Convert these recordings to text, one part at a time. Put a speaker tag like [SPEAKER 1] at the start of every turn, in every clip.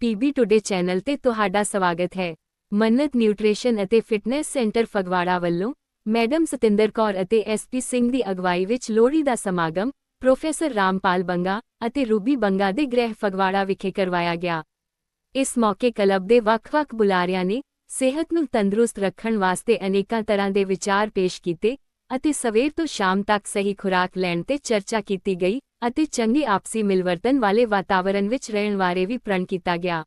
[SPEAKER 1] PB today channel ਤੇ ਤੁਹਾਡਾ ਸਵਾਗਤ ਹੈ। ਮੰਨਤ ਨਿਊਟ੍ਰੀਸ਼ਨ ਅਤੇ ਫਿਟਨੈਸ ਸੈਂਟਰ ਫਗਵਾੜਾ ਵੱਲੋਂ ਮੈਡਮ ਸਤਿੰਦਰ ਕੌਰ ਅਤੇ ਐਸਪੀ ਸਿੰਘ ਦੀ ਅਗਵਾਈ ਵਿੱਚ ਲੋਹੜੀ ਦਾ ਸਮਾਗਮ ਪ੍ਰੋਫੈਸਰ ਰਾਮਪਾਲ ਬੰਗਾ ਅਤੇ ਰੂਬੀ ਬੰਗਾ ਦੇ ਗ੍ਰਹਿ ਫਗਵਾੜਾ ਵਿਖੇ ਕਰਵਾਇਆ ਗਿਆ। ਇਸ ਮੌਕੇ ਕਲੱਬ ਦੇ ਵੱਖ-ਵੱਖ ਬੁਲਾਰਿਆਂ ਨੇ ਸਿਹਤ ਨੂੰ ਤੰਦਰੁਸਤ ਰੱਖਣ ਵਾਸਤੇ ਅਨੇਕਾਂ ਤਰ੍ਹਾਂ ਦੇ ਵਿਚਾਰ ਪੇਸ਼ ਕੀਤੇ ਅਤੇ ਸਵੇਰ ਤੋਂ ਸ਼ਾਮ ਤੱਕ ਸਹੀ ਖੁਰਾਕ ਲੈਣ ਤੇ ਚਰਚਾ ਕੀਤੀ ਗਈ ਅਤੇ ਚੰਗੀ ਆਪਸੀ ਮਿਲਵਰਤਨ ਵਾਲੇ ਵਾਤਾਵਰਣ ਵਿੱਚ ਰਹਿਣ ਬਾਰੇ ਵੀ ਪ੍ਰਣ ਕੀਤਾ ਗਿਆ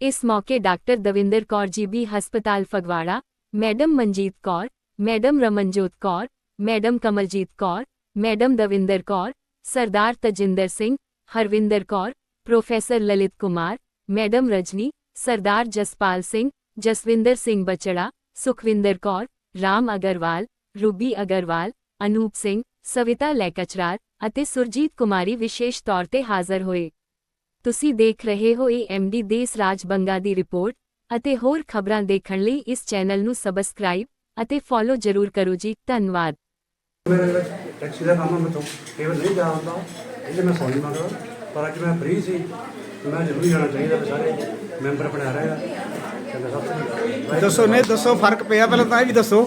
[SPEAKER 1] ਇਸ ਮੌਕੇ ਡਾਕਟਰ ਦਵਿੰਦਰ ਕੌਰ ਜੀਬੀ ਹਸਪਤਾਲ Phagwara madam Manjeet Kaur madam Ramanjot Kaur madam Kamaljeet Kaur madam Davinder Kaur Sardar Tajinder Singh Harvinder Kaur professor Lalit Kumar madam Rajni Sardar Jaspal Singh Jaswinder Singh Bachra Sukhwinder Kaur Ram Agarwal Ruby Agarwal Anoop Singh Savita lecturer ਅਤੇ ਸੁਰਜੀਤ ਕੁਮਾਰੀ ਵਿਸ਼ੇਸ਼ ਤੌਰ ਤੇ ਹਾਜ਼ਰ ਹੋਏ। ਤੁਸੀਂ ਦੇਖ ਰਹੇ ਹੋ ਇਹ ਦੇਸ ਰਾਜ ਬੰਗਾ ਦੀ ਰਿਪੋਰਟ ਅਤੇ ਹੋਰ ਖਬਰਾਂ ਦੇਖਣ ਲਈ ਇਸ ਚੈਨਲ ਨੂੰ ਸਬਸਕ੍ਰਾਈਬ ਅਤੇ ਫੋਲੋ ਜ਼ਰੂਰ ਕਰੋ ਜੀ, ਧੰਨਵਾਦ।
[SPEAKER 2] ਟੈਕਸੀ ਦਾ ਕੰਮ ਆ ਮੈਥੋਂ ਕੇਵਲ ਨਹੀਂ ਜਾ ਹੁੰਦਾ, ਇਹਦੇ ਮੈਂ ਸੌਰੀ ਮੰਗਦਾ। ਪਰ ਅੱਜ ਮੈਂ ਫ੍ਰੀ ਸੀ, ਮੈਂ ਜ਼ਰੂਰ ਜਾਣਾ ਚਾਹੀਦਾ, ਸਾਰੇ ਮੈਂਬਰ ਆਪਣੇ ਰਹੇ ਆ। ਚੰਗਾ ਸਭ
[SPEAKER 3] ਦੱਸੋ ਨਹੀਂ ਦੱਸੋ ਫ਼ਰਕ ਪਿਆ ਪਹਿਲਾਂ ਤਾਂ ਇਹ ਵੀ ਦੱਸੋ।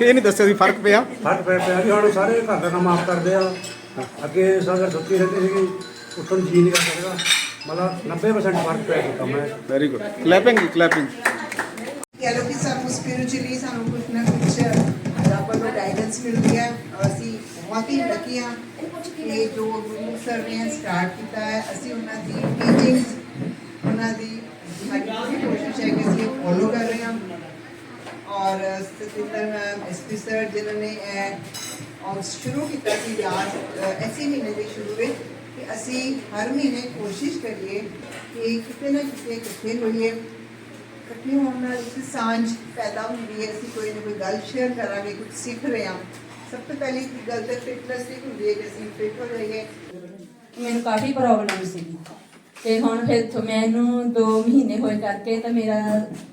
[SPEAKER 3] ਇਹ ਨਹੀਂ ਦੱਸਿਆ ਵੀ ਫ਼ਰਕ ਪਿਆ।
[SPEAKER 2] ਫ਼ਰਕ ਪੈ ਪਿਆ ਜੀ ਹੁਣ ਸਾਰੇ ਘਰ ਦਾ ਕੰਮ ਆਪ ਕਰਦੇ ਆ ਅੱਗੇ ਸਾਗਰ ਸੁੱਤੀ ਰਹਿੰਦੀ ਸੀਗੀ ਉੱਠਣ ਜੀ ਨਹੀਂ ਕਰਦਾ ਮਤਲਬ 90% ਫ਼ਰਕ ਪੈ ਚੁੱਕਾ ਮੈਂ
[SPEAKER 3] ਵੈਰੀ ਗੁੱਡ ਕਲੈਪਿੰਗ ਕਲੈਪਿੰਗ
[SPEAKER 4] ਕਹਿ ਲਓ ਕਿ ਸਾਨੂੰ ਸਪਿਰਿਚੁਅਲੀ ਸਾਨੂੰ ਕੁਝ ਨਾ ਕੁਝ ਰੱਬ ਵੱਲੋਂ ਗਾਈਡੈਂਸ ਮਿਲਦੀ ਹੈ। ਅਸੀਂ ਬਹੁਤ ਹੀ ਲੱਕੀ ਹਾਂ ਕਿ ਜੋ ਗੁਰੂ ਸਰ ਨੇ ਸਟਾਰਟ ਕੀਤਾ ਹੈ ਅਸੀਂ ਉਹਨਾਂ ਦੀ ਟੀਚਿੰਗਸ ਉਹਨਾਂ ਦੀ ਸਾਡੀ ਪੂਰੀ ਕੋਸ਼ਿਸ਼ ਹੈ ਕਿ ਅਸੀਂ ਫੋਲੋ ਕਰ ਹਾਂ ਔਰ ਸਤਿੰਦਰ ਮੈਮ ਐਸਪੀ ਸਰ ਜਿਨ੍ਹਾਂ ਨੇ ਔਰ ਸ਼ੁਰੂ ਕੀਤਾ ਸੀ ਲਾਸਟ ਐਸੀ ਮਹੀਨੇ ਦੇ ਸ਼ੁਰੂ ਵਿੱਚ ਕਿ ਅਸੀਂ ਹਰ ਮਹੀਨੇ ਕੋਸ਼ਿਸ਼ ਕਰੀਏ ਕਿ ਕਿਤੇ ਨਾ ਕਿਤੇ ਇਕੱਠੇ ਹੋਈਏ ਇਕੱਠੇ ਹੋਣ ਨਾਲ ਇੱਕ ਸਾਂਝ ਪੈਦਾ ਹੁੰਦੀ ਹੈ ਅਸੀਂ ਕੋਈ ਨਾ ਕੋਈ ਗੱਲ ਸ਼ੇਅਰ ਕਰਾਂਗੇ ਕੁਝ ਸਿੱਖ ਰਹੇ ਹਾਂ ਸਭ ਤੋਂ ਪਹਿਲੀ ਗੱਲ ਤਾਂ ਫਿਟਨੈਸ ਦੀ ਹੁੰਦੀ ਹੈ ਕਿ ਅਸੀਂ ਫਿਟ ਹੋ ਜਾਈਏ
[SPEAKER 5] ਮੈਨੂੰ ਕਾਫੀ ਪ੍ਰੋਬਲਮ ਸੀਗੀ। ਤੇ ਹੁਣ ਫਿਰ ਤੋਂ ਮੈਨੂੰ 2 ਮਹੀਨੇ ਹੋਏ ਕਰਕੇ ਤਾਂ ਮੇਰਾ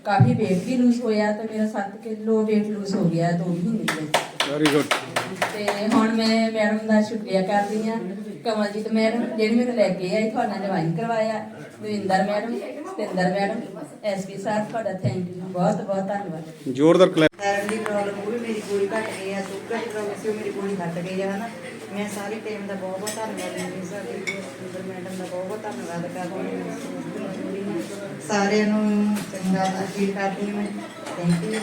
[SPEAKER 5] ਕਾਫੀ weight ਵੀ ਲੂਜ਼ ਹੋਇਆ ਤੇ ਮੇਰਾ 7 ਕਿਲੋ weight ਲੂਜ਼ ਹੋ ਗਿਆ 2 ਮਹੀਨੇ ਦੇ ਵਿੱਚ
[SPEAKER 3] ਵੈਰੀ ਗੁੱਡ
[SPEAKER 5] ਤੇ ਹੁਣ ਮੈਂ ਮੈਡਮ ਦਾ ਸ਼ੁਕਰੀਆ ਕਰਦੀ ਹਾਂ ਕਮਲਜੀਤ ਮੈਡਮ ਜਿਹੜੀ ਮੈਨੂੰ ਲੈ ਕੇ ਆਈ ਤੁਹਾਡਾ ਜਵਾਈਨ ਕਰਵਾਇਆ Davinder madam Satinder madam SP sahib ਤੁਹਾਡਾ ਥੈਂਕ ਯੂ ਬਹੁਤ ਬਹੁਤ ਧੰਨਵਾਦ।
[SPEAKER 3] ਜ਼ੋਰਦਾਰ ਕਲੈਪ
[SPEAKER 6] ਦੀ ਪ੍ਰੋਬਲਮ ਉਹ ਵੀ ਮੇਰੀ ਪੂਰੀ ਘਟ ਗਈ ਹੈ ਸ਼ੂਗਰ ਦੀ ਪ੍ਰੋਬਲਮ ਸੀ ਉਹ ਮੇਰੀ ਪੂਰੀ ਘਟ ਗਈ ਹੈ ਹਨਾ। ਮੈਂ ਸਾਰੀ ਟੀਮ ਦਾ ਬਹੁਤ ਬਹੁਤ ਧੰਨਵਾਦ ਕਰਦੀ ਸਾਡੀ ਸੁੰਦਰ ਮੈਡਮ ਦਾ ਬਹੁਤ ਬਹੁਤ ਧੰਨਵਾਦ ਕਰਦੀ ਹਾਂ। ਸਾਰਿਆਂ ਨੂੰ ਚੰਗਾ ਫੀਲ ਕਰਦੀ ਹਾਂ thank you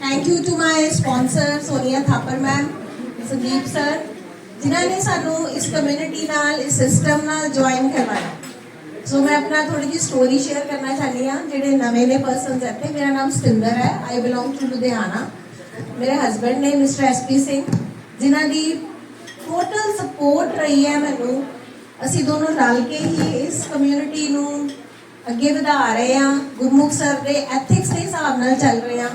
[SPEAKER 7] thank you to my sponsor Sonia Thapar ma'am Sandeep sir ਜਿਨ੍ਹਾਂ ਨੇ ਸਾਨੂੰ ਇਸ ਕਮਿਊਨਿਟੀ ਨਾਲ, ਇਸ ਸਿਸਟਮ ਨਾਲ ਜੁਆਇਨ ਕਰਵਾਇਆ। ਸੋ ਮੈਂ ਆਪਣਾ ਥੋੜੀ ਜਿਹੀ ਸਟੋਰੀ ਸ਼ੇਅਰ ਕਰਨਾ ਚਾਹੁੰਦੀ ਹਾਂ, ਜਿਹੜੇ ਨਵੇਂ ਨੇ ਪਰਸਨਸ ਇੱਥੇ, ਮੇਰਾ ਨਾਮ ਸਤਿੰਦਰ ਹੈ ਆਈ ਬਿਲੋਂਗ ਟੂ ਲੁਧਿਆਣਾ ਮੇਰੇ ਹਸਬੰਡ ਨੇ ਮਿਸਟਰ ਐਸਪੀ ਸਿੰਘ ਜਿਨ੍ਹਾਂ ਦੀ ਟੋਟਲ ਸਪੋਰਟ ਰਹੀ ਹੈ ਮੈਨੂੰ, ਅਸੀਂ ਦੋਨੋਂ ਰਲ ਕੇ ਹੀ ਇਸ ਕਮਿਊਨਿਟੀ ਨੂੰ ਅੱਗੇ ਵਧਾ ਰਹੇ ਹਾਂ, ਗੁਰਮੁਖ ਸਰ ਦੇ ਐਥਿਕਸ ਦੇ ਹਿਸਾਬ ਨਾਲ ਚੱਲ ਰਹੇ ਹਾਂ।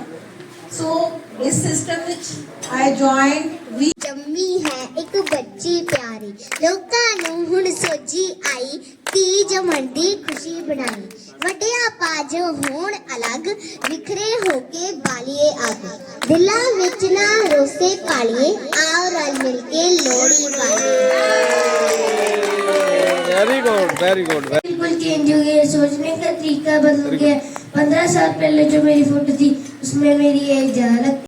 [SPEAKER 7] ਸੋ ਇਸ ਸਿਸਟਮ ਵਿੱਚ ਆਈ ਜੁਆਇਨ ਵੀ
[SPEAKER 8] ਜੰਮੀ ਹੈ ਇੱਕ ਬੱਚੀ ਪਿਆਰੀ, ਲੋਕਾਂ ਨੂੰ ਹੁਣ ਸੋਝੀ ਆਈ ਧੀ ਜੰਮਣ ਦੀ ਖੁਸ਼ੀ ਬਣਾਈ। ਵੱਡਿਆਂ ਪਾਜ ਹੋਣ ਅਲੱਗ ਵਿਖਰੇ ਹੋ ਕੇ ਬਾਲੀਏ ਅੱਗ ਦਿਲਾਂ ਵਿੱਚ ਨਾ ਰੋਸੇ ਪਾਲੀਏ ਆਓ ਰਲ ਮਿਲ ਕੇ Lohri ਪਾਲੀਏ
[SPEAKER 3] very good very good
[SPEAKER 8] बिल्कुल चेंज हो गया सोचने का तरीका बदल गया पंद्रह साल पहले जो मेरी फोटो थी उसमें मेरी एज ज्यादा लगती